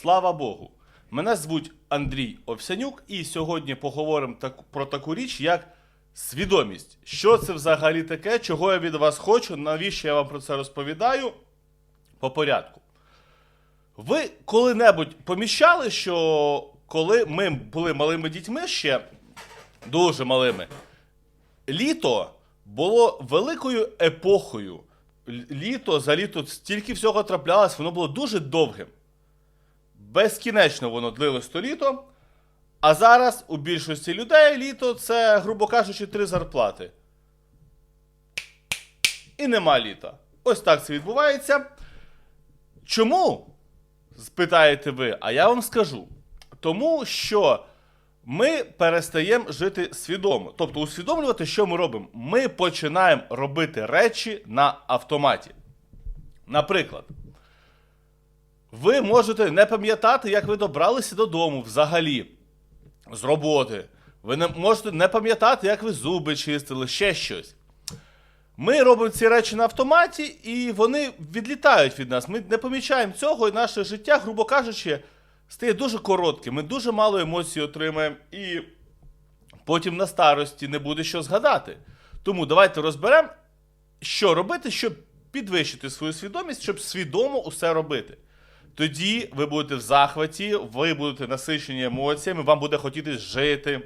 Слава Богу. Мене звуть Андрій Овсянюк, і сьогодні поговоримо так, про таку річ, як свідомість. Що це взагалі таке, чого я від вас хочу, навіщо я вам про це розповідаю? По порядку. Ви коли-небудь поміщали, що коли ми були малими дітьми ще дуже малими, літо було великою епохою. Літо за літо стільки всього траплялось, воно було дуже довгим. Безкінечно воно длилось то літо. А зараз у більшості людей літо це, грубо кажучи, три зарплати. І нема літа. Ось так це відбувається. Чому? Спитаєте ви, а я вам скажу. Тому що ми перестаємо жити свідомо. Тобто усвідомлювати, що ми робимо. Ми починаємо робити речі на автоматі. Наприклад, ви можете не пам'ятати, як ви добралися додому взагалі з роботи. Ви не можете не пам'ятати, як ви зуби чистили, ще щось. Ми робимо ці речі на автоматі, і вони відлітають від нас. Ми не помічаємо цього, і наше життя, грубо кажучи, стає дуже коротким. Ми дуже мало емоцій отримаємо, і потім на старості не буде що згадати. Тому давайте розберемо, що робити, щоб підвищити свою свідомість, щоб свідомо усе робити. Тоді ви будете в захваті, ви будете насичені емоціями, вам буде хотітись жити,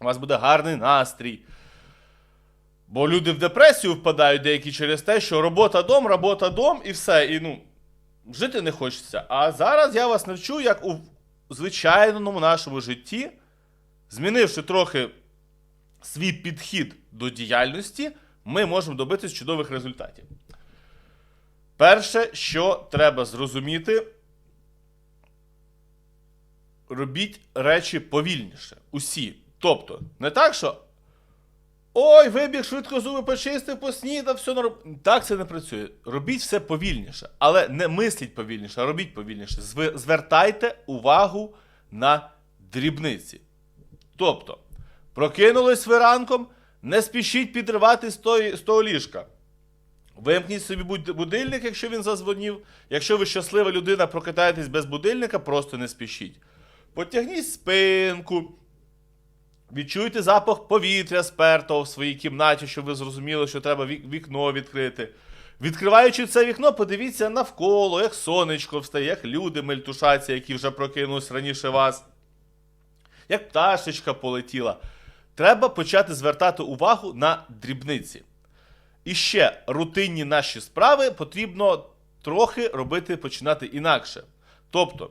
у вас буде гарний настрій. Бо люди в депресію впадають деякі через те, що робота дом, робота дом і все. І ну, жити не хочеться. А зараз я вас навчу, як у звичайному нашому житті, змінивши трохи свій підхід до діяльності, ми можемо добитись чудових результатів. Перше, що треба зрозуміти, робіть речі повільніше. Усі. Тобто, не так, що Ой, вибіг, швидко зуби почистив, поснідав, все норм. Так це не працює. Робіть все повільніше, але не мисліть повільніше, а робіть повільніше. Звертайте увагу на дрібниці. Тобто, прокинулись ви ранком, не спішіть підривати з того ліжка. Вимкніть собі будильник, якщо він зазвонів. Якщо ви щаслива людина, прокидаєтесь без будильника, просто не спішіть. Потягніть спинку, Відчуйте запах повітря спертого в своїй кімнаті, щоб ви зрозуміли, що треба вікно відкрити. Відкриваючи це вікно, подивіться навколо, як сонечко встає, як люди мельтушаться, які вже прокинулись раніше вас, як пташечка полетіла. Треба почати звертати увагу на дрібниці. І ще рутинні наші справи потрібно трохи робити починати інакше. Тобто,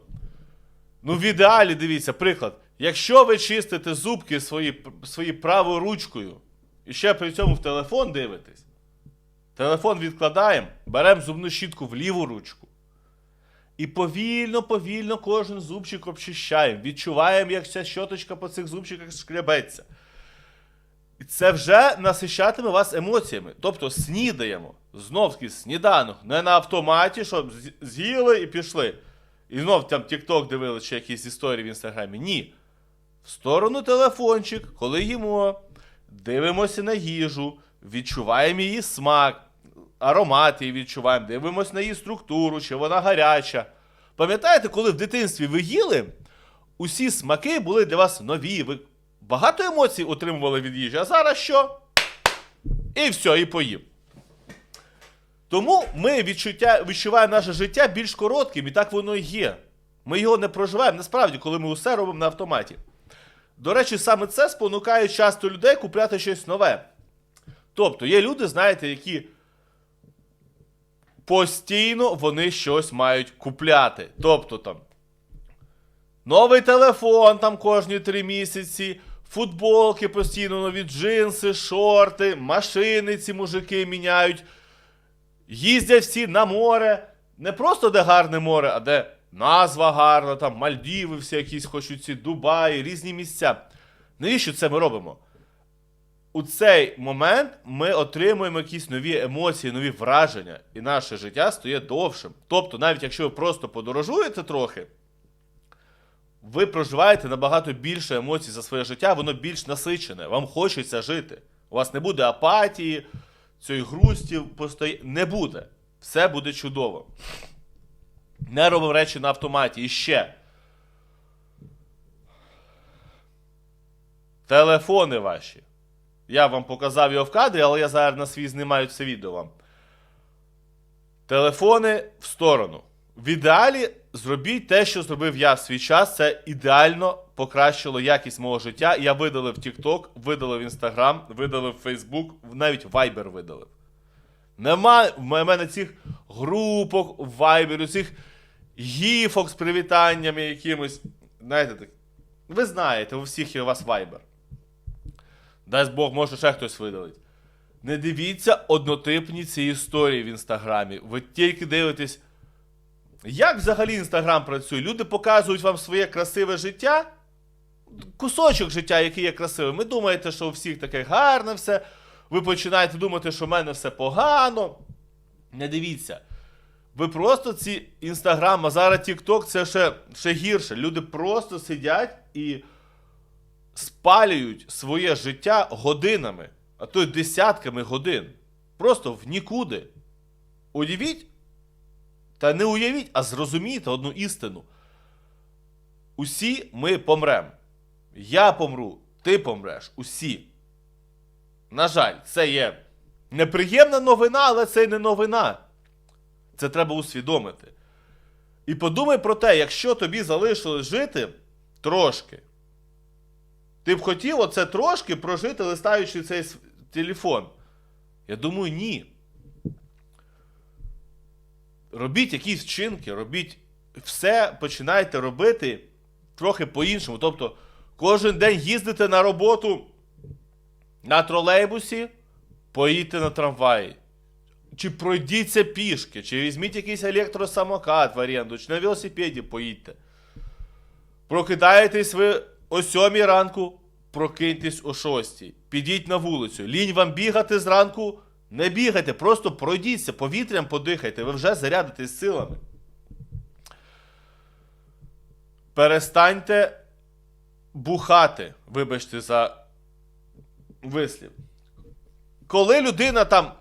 Ну, в ідеалі, дивіться, приклад. Якщо ви чистите зубки свої, свої правою ручкою і ще при цьому в телефон дивитесь, телефон відкладаємо, беремо зубну щітку в ліву ручку. І повільно, повільно кожен зубчик обчищаємо. Відчуваємо, як ця щоточка по цих зубчиках шкребеться. Це вже насищатиме вас емоціями. Тобто снідаємо. Знов таки сніданок. Не на автоматі, щоб з'їли і пішли. І знов там TikTok дивилися чи якісь історії в інстаграмі. Ні. В сторону телефончик, коли їмо, дивимося на їжу, відчуваємо її смак, аромат її відчуваємо, дивимося на її структуру, чи вона гаряча. Пам'ятаєте, коли в дитинстві ви їли, усі смаки були для вас нові. Ви багато емоцій отримували від їжі, а зараз що? І все, і поїв. Тому ми відчуття, відчуваємо наше життя більш коротким, і так воно і є. Ми його не проживаємо насправді, коли ми усе робимо на автоматі. До речі, саме це спонукає часто людей купляти щось нове. Тобто, є люди, знаєте, які постійно вони щось мають купляти. Тобто там новий телефон там кожні три місяці, футболки постійно нові джинси, шорти, машини ці мужики міняють. Їздять всі на море. Не просто де гарне море, а де назва гарна, там Мальдіви, всі якісь хочуть ці Дубаї, різні місця. Навіщо це ми робимо? У цей момент ми отримуємо якісь нові емоції, нові враження, і наше життя стає довшим. Тобто, навіть якщо ви просто подорожуєте трохи, ви проживаєте набагато більше емоцій за своє життя, воно більш насичене, вам хочеться жити. У вас не буде апатії, цієї грусті постої... не буде. Все буде чудово. Не робимо речі на автоматі. І ще. Телефони ваші. Я вам показав його в кадрі, але я зараз на свій знімаю це відео вам. Телефони в сторону. В ідеалі зробіть те, що зробив я в свій час. Це ідеально покращило якість мого життя. Я видалив TikTok, видалив Instagram, видалив Facebook, навіть Viber видалив. Нема в мене цих групок в Viber, цих гіфок з привітаннями якимось. Знаєте, так. Ви знаєте, у всіх є у вас Viber. Дасть Бог, може ще хтось видалить. Не дивіться однотипні ці історії в інстаграмі. Ви тільки дивитесь, як взагалі інстаграм працює. Люди показують вам своє красиве життя, кусочок життя, який є красивим. Ви думаєте, що у всіх таке гарне все. Ви починаєте думати, що в мене все погано. Не дивіться. Ви просто ці інстаграм, а зараз Тікток це ще, ще гірше. Люди просто сидять і спалюють своє життя годинами, а то й десятками годин. Просто в нікуди. Уявіть, та не уявіть, а зрозумійте одну істину. Усі ми помремо. Я помру, ти помреш, усі. На жаль, це є неприємна новина, але це й не новина. Це треба усвідомити. І подумай про те, якщо тобі залишилось жити трошки, ти б хотів оце трошки прожити, листаючи цей телефон? Я думаю, ні. Робіть якісь вчинки, робіть все, починайте робити трохи по-іншому. Тобто, кожен день їздите на роботу на тролейбусі, поїдьте на трамваї. Чи пройдіться пішки, чи візьміть якийсь електросамокат в оренду, чи на велосипеді поїдьте. Прокидаєтесь ви о 7 ранку, прокиньтесь о 6. Підіть на вулицю. Лінь вам бігати зранку, не бігайте, просто пройдіться, повітрям подихайте, ви вже зарядитесь силами. Перестаньте бухати, вибачте за вислів. Коли людина там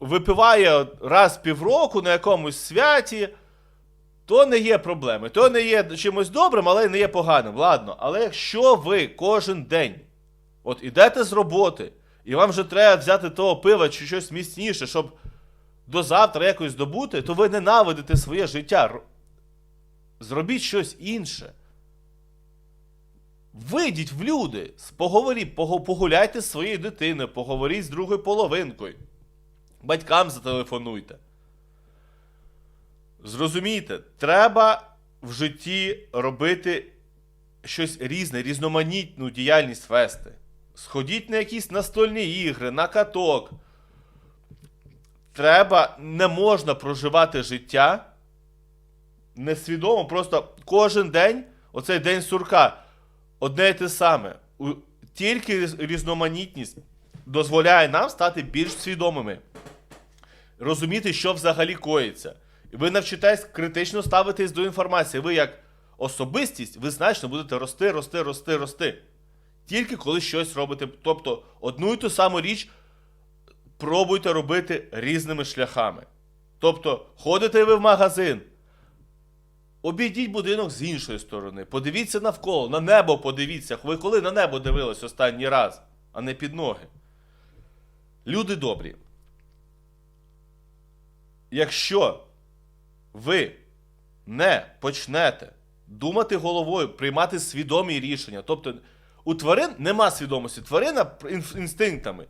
випиває раз півроку на якомусь святі, то не є проблеми. То не є чимось добрим, але не є поганим. Ладно, але якщо ви кожен день от ідете з роботи, і вам вже треба взяти того пива чи щось міцніше, щоб до завтра якось добути, то ви ненавидите своє життя. Зробіть щось інше. Вийдіть в люди, поговоріть, погуляйте з своєю дитиною, поговоріть з другою половинкою. Батькам зателефонуйте. Зрозумійте, треба в житті робити щось різне, різноманітну діяльність вести. Сходіть на якісь настольні ігри, на каток. Треба, не можна проживати життя несвідомо, просто кожен день, оцей день сурка, одне і те саме. Тільки різноманітність дозволяє нам стати більш свідомими розуміти, що взагалі коїться. І ви навчитесь критично ставитись до інформації. Ви як особистість, ви значно будете рости, рости, рости, рости. Тільки коли щось робите. Тобто одну і ту саму річ пробуйте робити різними шляхами. Тобто, ходите ви в магазин, обійдіть будинок з іншої сторони, подивіться навколо, на небо подивіться. Ви коли на небо дивились останній раз, а не під ноги. Люди добрі. Якщо ви не почнете думати головою, приймати свідомі рішення, тобто у тварин нема свідомості, тварина інстинктами.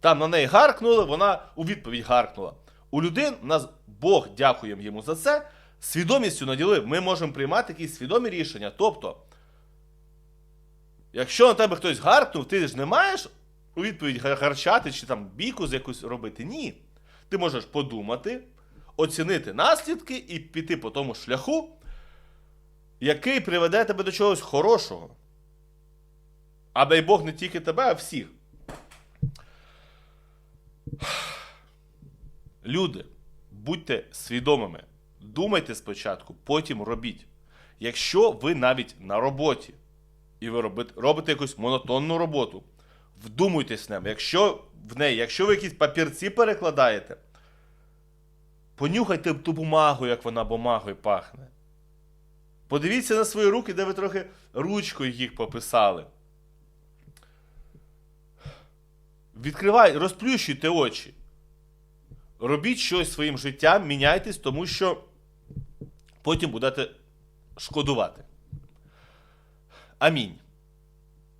Там на неї гаркнули, вона у відповідь гаркнула. У людей нас Бог, дякуємо йому за це, свідомістю наділив. Ми можемо приймати якісь свідомі рішення. Тобто, якщо на тебе хтось гаркнув, ти ж не маєш у відповідь гарчати чи там бійку з якусь робити. Ні. Ти можеш подумати, оцінити наслідки і піти по тому шляху, який приведе тебе до чогось хорошого. А дай Бог не тільки тебе, а всіх. Люди, будьте свідомими. Думайте спочатку, потім робіть. Якщо ви навіть на роботі і ви робите, робите якусь монотонну роботу, вдумуйтесь в неї. Якщо в неї, якщо ви якісь папірці перекладаєте, Понюхайте ту бумагу, як вона бумагою пахне. Подивіться на свої руки, де ви трохи ручкою їх пописали. Відкривай, розплющуйте очі. Робіть щось своїм життям, міняйтесь, тому що потім будете шкодувати. Амінь.